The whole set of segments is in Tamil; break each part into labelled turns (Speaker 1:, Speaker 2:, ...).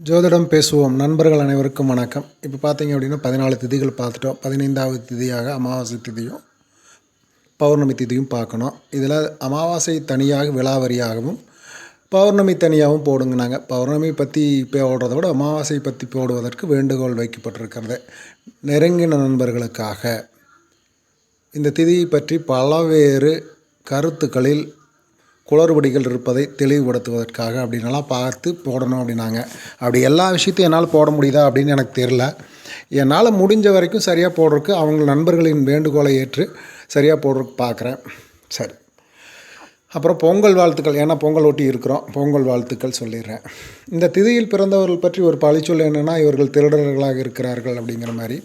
Speaker 1: ஜோதிடம் பேசுவோம். நண்பர்கள் அனைவருக்கும் வணக்கம். இப்போ பார்த்தீங்க அப்படின்னா பதினாலு திதிகள் பார்த்துட்டோம். பதினைந்தாவது திதியாக அமாவாசை திதியும் பௌர்ணமி திதியும் பார்க்கணும். இதில் அமாவாசை தனியாக விலாவரியாகவும் பௌர்ணமி தனியாகவும் போடுங்க நாங்கள் பௌர்ணமி பற்றி போடுறத விட அமாவாசை பற்றி போடுவதற்கு வேண்டுகோள் வைக்கப்பட்டிருக்கிறது. நெருங்கின நண்பர்களுக்காக. இந்த திதியை பற்றி பலவேறு கருத்துக்களில் குளறுபடிகள் இருப்பதை தெளிவுபடுத்துவதற்காக அப்படின்னலாம் பார்த்து போடணும் அப்படின்னாங்க. அப்படி எல்லா விஷயத்தையும் என்னால் போட முடியுதா அப்படின்னு எனக்கு தெரில என்னால் முடிஞ்ச வரைக்கும் சரியாக போடுறதுக்கு அவங்க நண்பர்களின் வேண்டுகோளை ஏற்று சரியாக போடுறதுக்கு பார்க்குறேன். சரி. அப்புறம் பொங்கல் வாழ்த்துக்கள். ஏன்னா பொங்கல் ஒட்டி இருக்கிறோம். பொங்கல் வாழ்த்துக்கள் சொல்லிடுறேன். இந்த திதியில் பிறந்தவர்கள் பற்றி ஒரு பழிச்சொல் என்னென்னா இவர்கள் திருடர்களாக இருக்கிறார்கள் அப்படிங்கிற மாதிரி.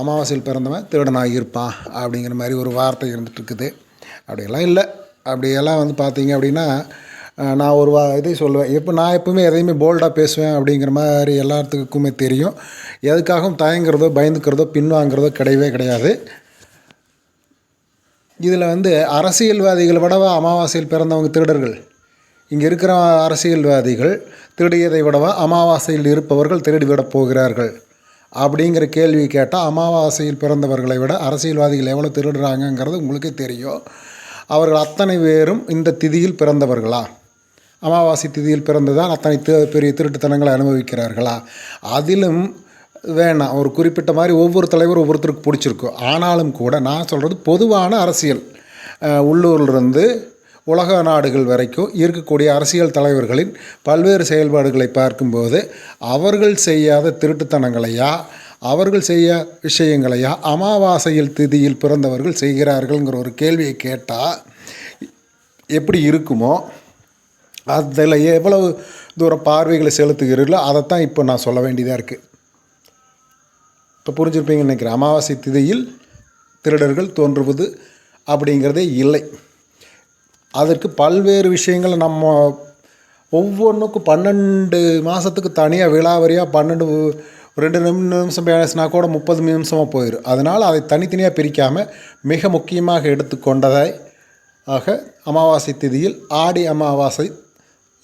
Speaker 1: அமாவாசையில் பிறந்தவன் திருடனாக இருப்பான் அப்படிங்கிற மாதிரி ஒரு வார்த்தை இருந்துகிட்ருக்குது அப்படியெல்லாம் இல்லை. அப்படியெல்லாம் வந்து பார்த்தீங்க அப்படின்னா நான் ஒரு வா இதை சொல்லுவேன். எப்போ நான் எப்பவுமே எதையுமே போல்டாக பேசுவேன் அப்படிங்கிற மாதிரி எல்லாத்துக்குமே தெரியும். எதுக்காகவும் தயங்குறதோ பயந்துக்கிறதோ பின்வாங்கிறதோ கிடையவே கிடையாது. இதில் வந்து அரசியல்வாதிகள் விடவா அமாவாசையில் பிறந்தவங்க திருடர்கள்? இங்கே இருக்கிற அரசியல்வாதிகள் திருடியதை விடவா அமாவாசையில் இருப்பவர்கள் திருடிவிடப் போகிறார்கள்? அப்படிங்கிற கேள்வி கேட்டால் அமாவாசையில் பிறந்தவர்களை விட அரசியல்வாதிகள் எவ்வளோ திருடுறாங்கங்கிறது உங்களுக்கே தெரியும். அவர்கள் அத்தனை பேரும் இந்த திதியில் பிறந்தவர்களா? அமாவாசை திதியில் பிறந்துதான் அத்தனை தி- பெரிய திருட்டுத்தனங்களை அனுபவிக்கிறார்களா? அதிலும் வேணாம். ஒரு குறிப்பிட்ட மாதிரி ஒவ்வொரு தலைவரும் ஒவ்வொருத்தருக்கு பிடிச்சிருக்கும் ஆனாலும் கூட நான் சொல்கிறது பொதுவான அரசியல். அஹ், உள்ளூர்லேருந்து உலக நாடுகள் வரைக்கும் இருக்கக்கூடிய அரசியல் தலைவர்களின் பல்வேறு செயல்பாடுகளை பார்க்கும்போது அவர்கள் செய்யாத திருட்டுத்தனங்களையா அவர்கள் செய்ய விஷயங்களையா அமாவாசையில் திதியில் பிறந்தவர்கள் செய்கிறார்கள்ங்கிற ஒரு கேள்வியை கேட்டால் எப்படி இருக்குமோ அதில் எவ்வளவு தூரம் பார்வைகளை செலுத்துகிறீர்களோ அதைத்தான் இப்போ நான் சொல்ல வேண்டியதாக இருக்குது இப்போ புரிஞ்சிருப்பீங்கன்னு நினைக்கிறேன். அமாவாசை திதியில் திருடர்கள் தோன்றுவது அப்படிங்கிறதே இல்லை. அதற்கு பல்வேறு விஷயங்களை நம்ம ஒவ்வொன்றுக்கும் பன்னெண்டு மாதத்துக்கு தனியாக விழாவரியாக பன்னெண்டு ரெண்டு நிமி- நிமிஷம் பேசினா கூட முப்பது நிமிஷமாக போயிடும் அதனால் அதை தனித்தனியாக பிரிக்காமல் மிக முக்கியமாக எடுத்துக்கொண்டதை ஆக அமாவாசை திதியில் ஆடி அமாவாசை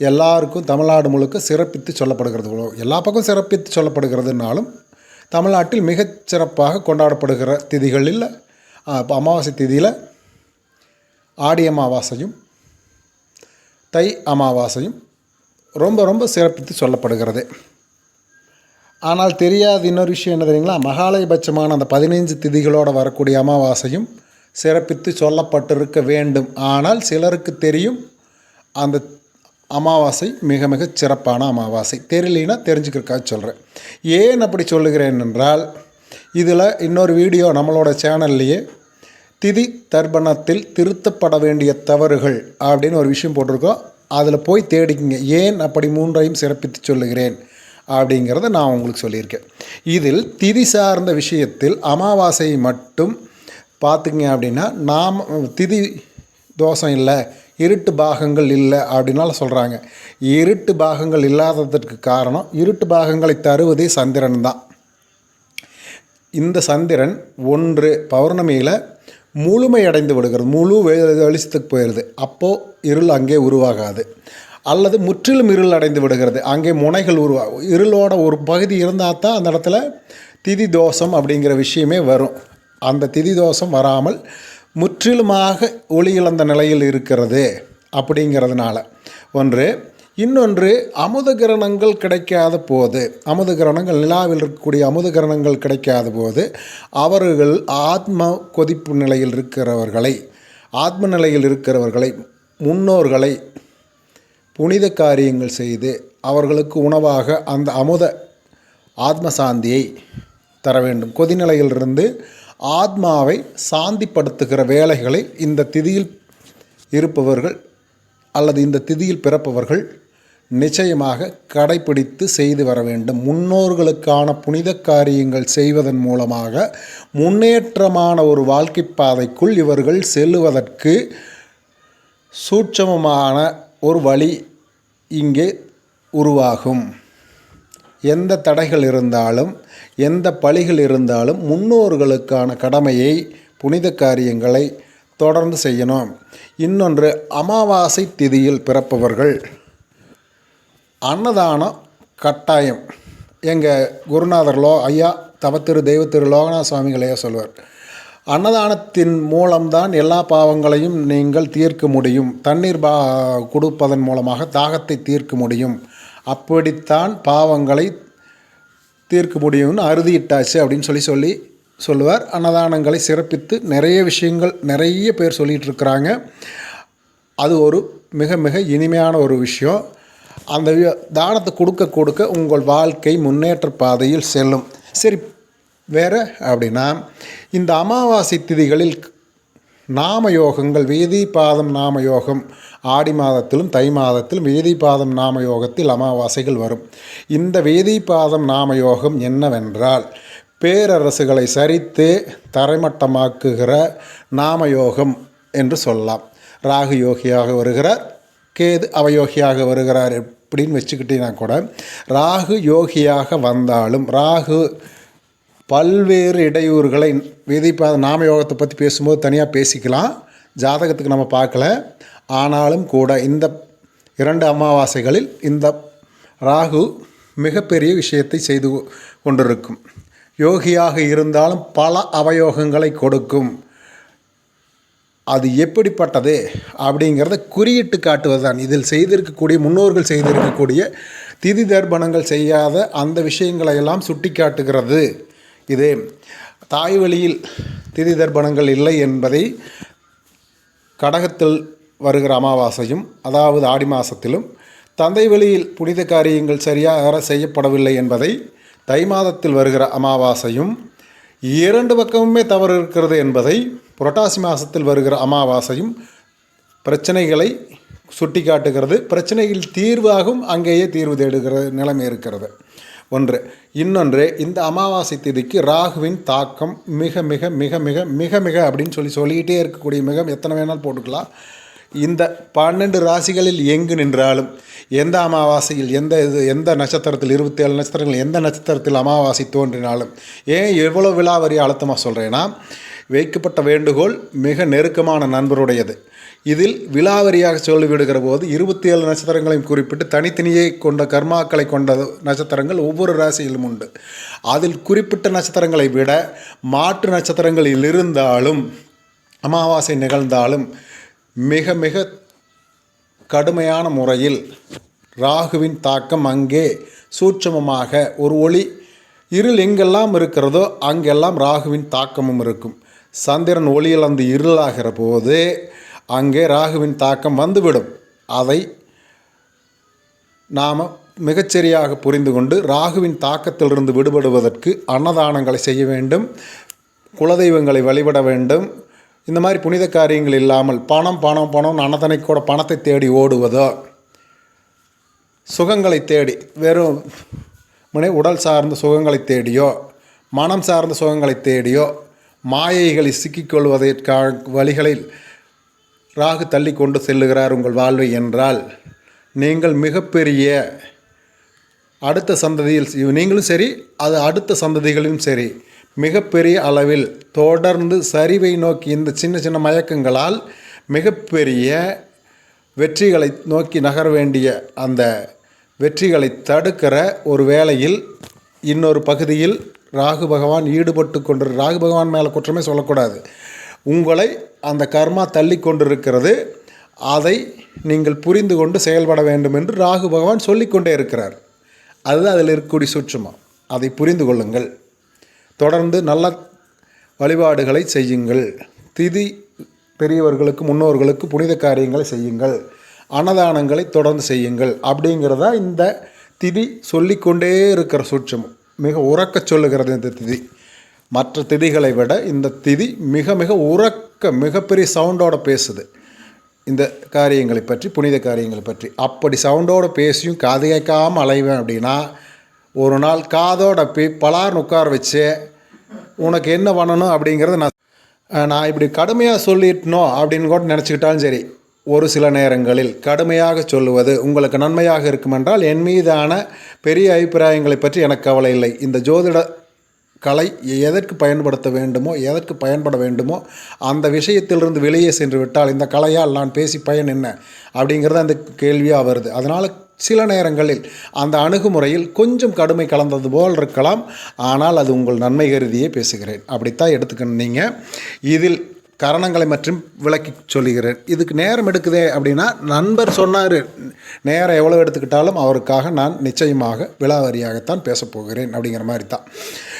Speaker 1: எல்லாருக்கும் தமிழ்நாடு முழுக்க சிறப்பித்து சொல்லப்படுகிறது. எல்லா பக்கம் சிறப்பித்து சொல்லப்படுகிறதுனாலும் தமிழ்நாட்டில் மிகச் சிறப்பாக கொண்டாடப்படுகிற திதிகளில் இப்போ அமாவாசை திதியில் ஆடி அமாவாசையும் தை அமாவாசையும் ரொம்ப ரொம்ப சிறப்பித்து சொல்லப்படுகிறது. ஆனால் தெரியாத இன்னொரு விஷயம் என்ன தெரியுங்களா? மகாலயபட்சமான அந்த பதினைஞ்சு திதிகளோடு வரக்கூடிய அமாவாசையும் சிறப்பித்து சொல்லப்பட்டிருக்க வேண்டும். ஆனால் சிலருக்கு தெரியும் அந்த அமாவாசை மிக மிக சிறப்பான அமாவாசை. தெரியலைன்னா தெரிஞ்சுக்கிறக்காக சொல்கிறேன் ஏன் அப்படி சொல்லுகிறேன் என்றால் இதில் இன்னொரு வீடியோ நம்மளோட சேனல்லையே திதி தர்ப்பணத்தில் திருத்தப்பட வேண்டிய தவறுகள் அப்படின்னு ஒரு விஷயம் போட்டிருக்கோம். அதில் போய் தேடிக்கிங்க. ஏன் அப்படி மூன்றையும் சிறப்பித்து சொல்லுகிறேன்? அப்படிங்கிறத நான் உங்களுக்கு சொல்லியிருக்கேன். இதில் திதி சார்ந்த விஷயத்தில் அமாவாசையை மட்டும் பார்த்துங்க அப்படின்னா நாம் திதி தோஷம் இல்லை இருட்டு பாகங்கள் இல்லை அப்படின்னால சொல்கிறாங்க இருட்டு பாகங்கள் இல்லாததற்கு காரணம் இருட்டு பாகங்களை தருவதே சந்திரன் தான். இந்த சந்திரன் ஒன்று பௌர்ணமியில் முழுமையடைந்து விடுகிறது முழு வெ- வெளிச்சத்துக்கு போயிடுது அப்போது இருள் அங்கே உருவாகாது. அல்லது முற்றிலும் இருள் அடைந்து விடுகிறது. அங்கே முனைகள் உருவா இருளோட ஒரு பகுதி இருந்தால் தான் அந்த இடத்துல திதி தோஷம் அப்படிங்கிற விஷயமே வரும். அந்த திதி தோஷம் வராமல் முற்றிலுமாக ஒளி இழந்த நிலையில் இருக்கிறது அப்படிங்கிறதுனால. ஒன்று இன்னொன்று அமுத கிரணங்கள் கிடைக்காத போது அமுத கிரணங்கள் நிலாவில் இருக்கக்கூடிய அமுத கிரணங்கள் கிடைக்காத போது அவர்கள் ஆத்ம கொதிப்பு நிலையில் இருக்கிறவர்களை ஆத்ம நிலையில் இருக்கிறவர்களை முன்னோர்களை புனித காரியங்கள் செய்து அவர்களுக்கு உணவாக அந்த அமுத ஆத்ம சாந்தியை தர வேண்டும். கொதிநிலையிலிருந்து ஆத்மாவை சாந்திப்படுத்துகிற வேலைகளை இந்த திதியில் இருப்பவர்கள் அல்லது இந்த திதியில் பிறப்பவர்கள் நிச்சயமாக கடைப்பிடித்து செய்து வர வேண்டும். முன்னோர்களுக்கான புனித காரியங்கள் செய்வதன் மூலமாக முன்னேற்றமான ஒரு வாழ்க்கை பாதைக்குள் இவர்கள் செல்லுவதற்கு சூட்சமமான ஒரு வழி இங்கே உருவாகும். எந்த தடைகள் இருந்தாலும் எந்த பழிகள் இருந்தாலும் முன்னோர்களுக்கான கடமையை புனித காரியங்களை தொடர்ந்து செய்யணும். இன்னொன்று அமாவாசை திதியில் பிறப்பவர்கள் அன்னதானம் கட்டாயம். எங்கள் குருநாதர் லோ ஐயா தவத்திரு தெய்வத்திரு லோகநாத சுவாமிகளையோ சொல்வார் அன்னதானத்தின் மூலம்தான் எல்லா பாவங்களையும் நீங்கள் தீர்க்க முடியும். தண்ணீர் பா கொடுப்பதன் மூலமாக தாகத்தை தீர்க்க முடியும். அப்படித்தான் பாவங்களை தீர்க்க முடியும்னு அறுதியிட்டாச்சு அப்படின்னு சொல்லி சொல்லி சொல்லுவார். அன்னதானங்களை சிறப்பித்து நிறைய விஷயங்கள் நிறைய பேர் சொல்லிகிட்டு இருக்கிறாங்க அது ஒரு மிக மிக இனிமையான ஒரு விஷயம். அந்த தானத்தை கொடுக்க கொடுக்க உங்கள் வாழ்க்கை முன்னேற்ற பாதையில் செல்லும். சரி வேறு? அப்படின்னா இந்த அமாவாசை திதிகளில் நாம யோகங்கள் வேதி பாதம் நாம யோகம் ஆடி மாதத்திலும் தை மாதத்திலும் வேதி பாதம் நாம யோகத்தில் அமாவாசைகள் வரும். இந்த வேதி பாதம் நாம யோகம் என்னவென்றால் பேரரசுகளை சரித்து தரைமட்டமாக்குகிற நாம யோகம் என்று சொல்லலாம். ராகு யோகியாக வருகிறார் கேது அவயோகியாக வருகிறார் எப்படின்னு வச்சுக்கிட்டீங்கன்னா கூட ராகு யோகியாக வந்தாலும் ராகு பல்வேறு இடையூறுகளை விதிப்பாத நாம யோகத்தை பற்றி பேசும்போது தனியாக பேசிக்கலாம். ஜாதகத்துக்கு நம்ம பார்க்கல. ஆனாலும் கூட இந்த இரண்டு அமாவாசைகளில் இந்த ராகு மிகப்பெரிய விஷயத்தை செய்து கொண்டிருக்கும். யோகியாக இருந்தாலும் பல அவயோகங்களை கொடுக்கும். அது எப்படிப்பட்டது அப்படிங்கிறத குறியிட்டு காட்டுவதுதான். இதில் செய்திருக்கக்கூடிய முன்னோர்கள் செய்திருக்கக்கூடிய திதி தர்ப்பணங்கள் செய்யாத அந்த விஷயங்களை எல்லாம் சுட்டி காட்டுகிறது இது தாய் வழியில் திதி தர்ப்பணங்கள் இல்லை என்பதை கடகத்தில் வருகிற அமாவாசையும் அதாவது ஆடி மாதத்திலும் தந்தை வழியில் புனித காரியங்கள் சரியாக செய்யப்படவில்லை என்பதை தை மாதத்தில் வருகிற அமாவாசையும் இரண்டு பக்கமுமே தவறு இருக்கிறது என்பதை புரட்டாசி மாதத்தில் வருகிற அமாவாசையும் பிரச்சனைகளை சுட்டி காட்டுகிறது பிரச்சனைகள் தீர்வாகும் அங்கேயே தீர்வு தேடுகிற நிலைமை இருக்கிறது. ஒன்று. இன்னொன்று இந்த அமாவாசை திதிக்கு ராகுவின் தாக்கம் மிக மிக மிக மிக மிக மிக அப்படின்னு சொல்லி சொல்லிக்கிட்டே இருக்கக்கூடிய மிக எத்தனை வேணாலும் போட்டுக்கலாம். இந்த பன்னெண்டு ராசிகளில் எங்கு நின்றாலும் எந்த அமாவாசையில் எந்த இது எந்த நட்சத்திரத்தில் இருபத்தி ஏழு நட்சத்திரங்கள் எந்த நட்சத்திரத்தில் அமாவாசை தோன்றினாலும் ஏன் எவ்வளோ விழாவரி அழுத்தமாக சொல்கிறேன்னா வைக்கப்பட்ட வேண்டுகோள் மிக நெருக்கமான நண்பருடையது. இதில் விலாவரியாக சொல்லிவிடுகிற போது இருபத்தி ஏழு நட்சத்திரங்களையும் குறிப்பிட்டு தனித்தனியே கொண்ட கர்மாக்களை கொண்ட நட்சத்திரங்கள் ஒவ்வொரு ராசியிலும் உண்டு. அதில் குறிப்பிட்ட நட்சத்திரங்களை விட மாற்று நட்சத்திரங்களில் இருந்தாலும் அமாவாசை நிகழ்ந்தாலும் மிக மிக கடுமையான முறையில் ராகுவின் தாக்கம் அங்கே சூட்சமமாக ஒரு ஒளி இருள் எங்கெல்லாம் இருக்கிறதோ அங்கெல்லாம் ராகுவின் தாக்கமும் இருக்கும். சந்திரன் ஒளியிழந்து இருளாகிற போது அங்கே ராகுவின் தாக்கம் வந்துவிடும். அதை நாம் மிகச்சரியாக புரிந்து கொண்டு ராகுவின் தாக்கத்திலிருந்து விடுபடுவதற்கு அன்னதானங்களை செய்ய வேண்டும் குலதெய்வங்களை வழிபட வேண்டும். இந்த மாதிரி புனித காரியங்கள் இல்லாமல் பணம் பணம் பணம் அன்னதனை கூட பணத்தை தேடி ஓடுவதோ? சுகங்களை தேடி வெறும் முனை உடல் சார்ந்த சுகங்களை தேடியோ மனம் சார்ந்த சுகங்களை தேடியோ மாயைகளை சிக்கிக்கொள்வதற்கான வழிகளில் ராகு தள்ளி கொண்டு செல்லுகிறார் உங்கள் வாழ்வை என்றால் நீங்கள் மிகப்பெரிய அடுத்த சந்ததியில் நீங்களும் சரி அது அடுத்த சந்ததிகளும் சரி மிகப்பெரிய அளவில் தொடர்ந்து சரிவை நோக்கி இந்த சின்ன சின்ன மயக்கங்களால் மிகப்பெரிய வெற்றிகளை நோக்கி நகர வேண்டிய அந்த வெற்றிகளை தடுக்கிற ஒரு வேளையில் இன்னொரு பகுதியில் ராகு பகவான் ஈடுபட்டு கொண்டு ராகு பகவான் மேலே குற்றமே சொல்லக்கூடாது. உங்களை அந்த கர்மா தள்ளி கொண்டிருக்கிறது. அதை நீங்கள் புரிந்து கொண்டு செயல்பட வேண்டும் என்று ராகு பகவான் சொல்லிக்கொண்டே இருக்கிறார். அதுதான் அதில் இருக்கக்கூடிய சூட்சுமம் அதை புரிந்து கொள்ளுங்கள். தொடர்ந்து நல்ல வழிபாடுகளை செய்யுங்கள். திதி பெரியவர்களுக்கு முன்னோர்களுக்கு புனித காரியங்களை செய்யுங்கள். அன்னதானங்களை தொடர்ந்து செய்யுங்கள். அப்படிங்கிறதா இந்த திதி சொல்லிக்கொண்டே இருக்கிற சூட்சமம். மிக உறக்க சொல்லுகிறது இந்த திதி. மற்ற திதிகளை விட இந்த திதி மிக மிக உறக்க மிகப்பெரிய சவுண்டோட பேசுது. இந்த காரியங்களை பற்றி புனித காரியங்களை பற்றி. அப்படி சவுண்டோட பேசியும் காது கேட்காமல் அலைவேன் அப்படின்னா ஒரு நாள் காதோட போய் பலார் உட்கார வச்சு உனக்கு என்ன பண்ணணும்? அப்படிங்கிறத நான் நான் இப்படி கடுமையாக சொல்லிட்டனோ அப்படின்னு கூட நினச்சிக்கிட்டாலும் சரி. ஒரு சில நேரங்களில் கடுமையாக சொல்லுவது உங்களுக்கு நன்மையாக இருக்குமென்றால் என் மீதான பெரிய அபிப்பிராயங்களை பற்றி எனக்கு கவலை இல்லை. இந்த ஜோதிட கலை எதற்கு பயன்படுத்த வேண்டுமோ எதற்கு பயன்பட வேண்டுமோ அந்த விஷயத்திலிருந்து வெளியே சென்று விட்டால் இந்த கலையால் நான் பேசி பயன் என்ன அப்படிங்கிறது அந்த கேள்வியாக வருது. அதனால் சில நேரங்களில் அந்த அணுகுமுறையில் கொஞ்சம் கடுமை கலந்தது போல் இருக்கலாம். ஆனால் அது உங்கள் நன்மை கருதியே பேசுகிறேன். அப்படித்தான் எடுத்துக்கணும் நீங்கள் இதில் கரணங்களை மற்றும் விளக்கி சொல்லுகிறேன். இதுக்கு நேரம் எடுக்குதே அப்படின்னா நண்பர் சொன்னார். நேரம் எவ்வளோ எடுத்துக்கிட்டாலும் அவருக்காக நான் நிச்சயமாக விலாவரியாகத்தான் பேசப் போகிறேன் அப்படிங்கிற மாதிரி தான்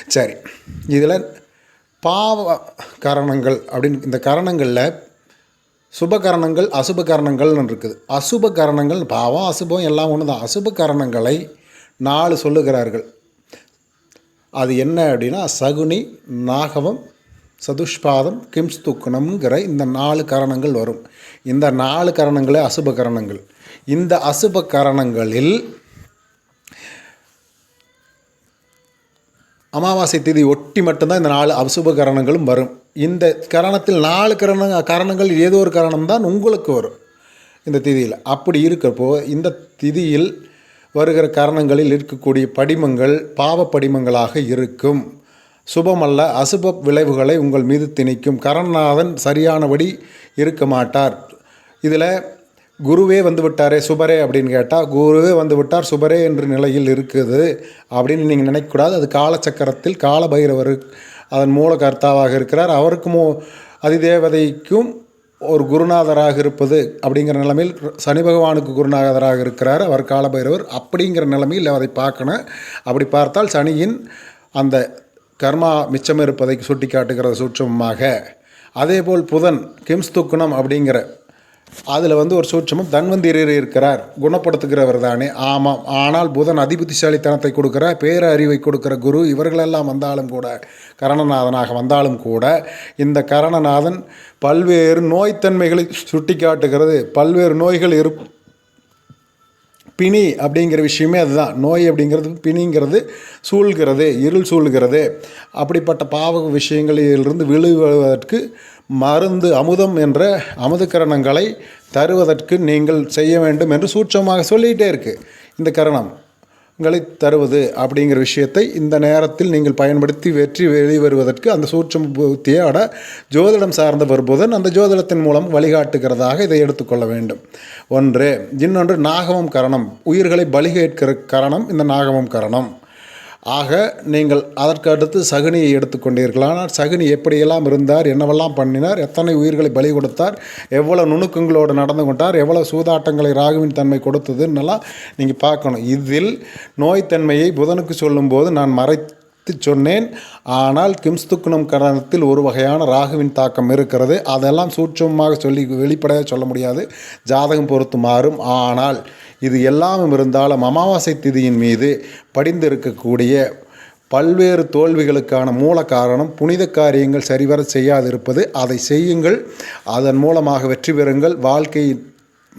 Speaker 1: சரி. இதில் பாவ கரணங்கள் அப்படின்னு இந்த கரணங்களில் சுப கரணங்கள் அசுப கரணங்கள்னு இருக்குது. அசுப கரணங்கள் பாவம் அசுபம் எல்லாம் ஒன்று தான் அசுப கரணங்களை நாலு சொல்லுகிறார்கள். அது என்ன அப்படின்னா சகுனி நாகவம் சதுஷ்பாதம் கிம்ஸ்துக்குணம்ங்கிற இந்த நாலு கரணங்கள் வரும். இந்த நாலு கரணங்களே அசுப கரணங்கள். இந்த அசுப கரணங்களில் அமாவாசை திதி ஒட்டி மட்டும்தான் இந்த நாலு அசுப கரணங்களும் வரும். இந்த கரணத்தில் நாலு கரண காரணங்கள் ஏதோ ஒரு காரணம் தான் உங்களுக்கு வரும் இந்த திதியில். அப்படி இருக்கிறப்போ இந்த திதியில் வருகிற காரணங்களில் இருக்கக்கூடிய படிமங்கள் பாவ படிமங்களாக இருக்கும். சுபமல்ல அசுப விளைவுகளை உங்கள் மீது திணிக்கும். கரணநாதன் சரியானபடி இருக்க மாட்டார். இதில் குருவே வந்து விட்டாரே சுபரே அப்படின்னு கேட்டால் குருவே வந்து விட்டார் சுபரே என்ற நிலையில் இருக்குது அப்படின்னு நீங்கள் நினைக்கக்கூடாது. அது காலச்சக்கரத்தில் காலபைரவர் அதன் மூல கர்த்தாவாக இருக்கிறார். அவருக்கும் அதிதேவதைக்கும் ஒரு குருநாதராக இருப்பது அப்படிங்கிற நிலைமையில் சனி பகவானுக்கு குருநாதராக இருக்கிறார். அவர் காலபைரவர் அப்படிங்கிற நிலைமையில் அதை பார்க்கணும். அப்படி பார்த்தால் சனியின் அந்த கர்மா மிச்சம் இருப்பதை சுட்டி காட்டுகிறது சூட்சமாக அதேபோல் புதன் கிம்ஸ்துக்குணம் அப்படிங்கிற அதில் வந்து ஒரு சூட்சமும் தன்வந்திரர் இருக்கிறார். குணப்படுத்துகிறவர் தானே. ஆமாம். ஆனால் புதன் அதிபுத்திசாலித்தனத்தை கொடுக்கிற பேர அறிவை கொடுக்கிற குரு இவர்களெல்லாம் வந்தாலும் கூட கரணநாதனாக வந்தாலும் கூட இந்த கரணநாதன் பல்வேறு நோய்த்தன்மைகளை சுட்டி காட்டுகிறது பல்வேறு நோய்கள் இரு பிணி அப்படிங்கிற விஷயமே அதுதான். நோய் அப்படிங்கிறது பிணிங்கிறது சூழ்கிறது இருள் சூழ்கிறது. அப்படிப்பட்ட பாவ விஷயங்களிலிருந்து விழுவதற்கு மருந்து அமுதம் என்ற அமுதக்கரணங்களை தருவதற்கு நீங்கள் செய்ய வேண்டும் என்று சூட்சமாக சொல்லிகிட்டே இருக்குது இந்த கரணம். ங்களை தருவது அப்படிங்கிற விஷயத்தை இந்த நேரத்தில் நீங்கள் பயன்படுத்தி வெற்றி வெளிவருவதற்கு அந்த சூட்சம புத்தியோட ஜோதிடம் சார்ந்த வருபோதன் அந்த ஜோதிடத்தின் மூலம் வழிகாட்டுகிறதாக இதை எடுத்துக்கொள்ள வேண்டும். ஒன்று இன்னொன்று நாகமம் கரணம். உயிர்களை பலி கேட்கிற கரணம் இந்த நாகமம் கரணம். ஆக நீங்கள் அதற்கு அடுத்து சகுனியை எடுத்துக்கொண்டீர்கள். ஆனால் சகுனி எப்படியெல்லாம் இருந்தார் என்னவெல்லாம் பண்ணினார் எத்தனை உயிர்களை பலி கொடுத்தார் எவ்வளோ நுணுக்கங்களோடு நடந்து கொண்டார் எவ்வளோ சூதாட்டங்களை ராகுவின் தன்மை கொடுத்ததுன்னெல்லாம் நீங்கள் பார்க்கணும். இதில் நோய்த்தன்மையை புதனுக்கு சொல்லும்போது நான் மறைத்து சொன்னேன். ஆனால் கிம்ஸ்துக்குணம் கரணத்தில் ஒரு வகையான ராகுவின் தாக்கம் இருக்கிறது. அதெல்லாம் சூட்சமாக சொல்லி வெளிப்படையாக சொல்ல முடியாது. ஜாதகம் பொறுத்து மாறும். ஆனால் இது எல்லாமும் இருந்தாலும் அமாவாசை திதியின் மீது படிந்திருக்கக்கூடிய பல்வேறு தோல்விகளுக்கான மூல காரணம் புனித காரியங்கள் சரிவர செய்யாதிருப்பது. அதை செய்யுங்கள். அதன் மூலமாக வெற்றி பெறுங்கள். வாழ்க்கை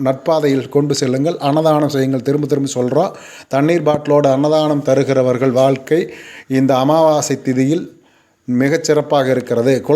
Speaker 1: நட்பாதையில் கொண்டு செல்லுங்கள். அன்னதானம் செய்யுங்கள். திரும்ப திரும்ப சொல்கிறோம் தண்ணீர் பாட்டிலோடு அன்னதானம் தருகிறவர்கள் வாழ்க்கை இந்த அமாவாசை திதியில் மிகச்சிறப்பாக இருக்கிறது. குல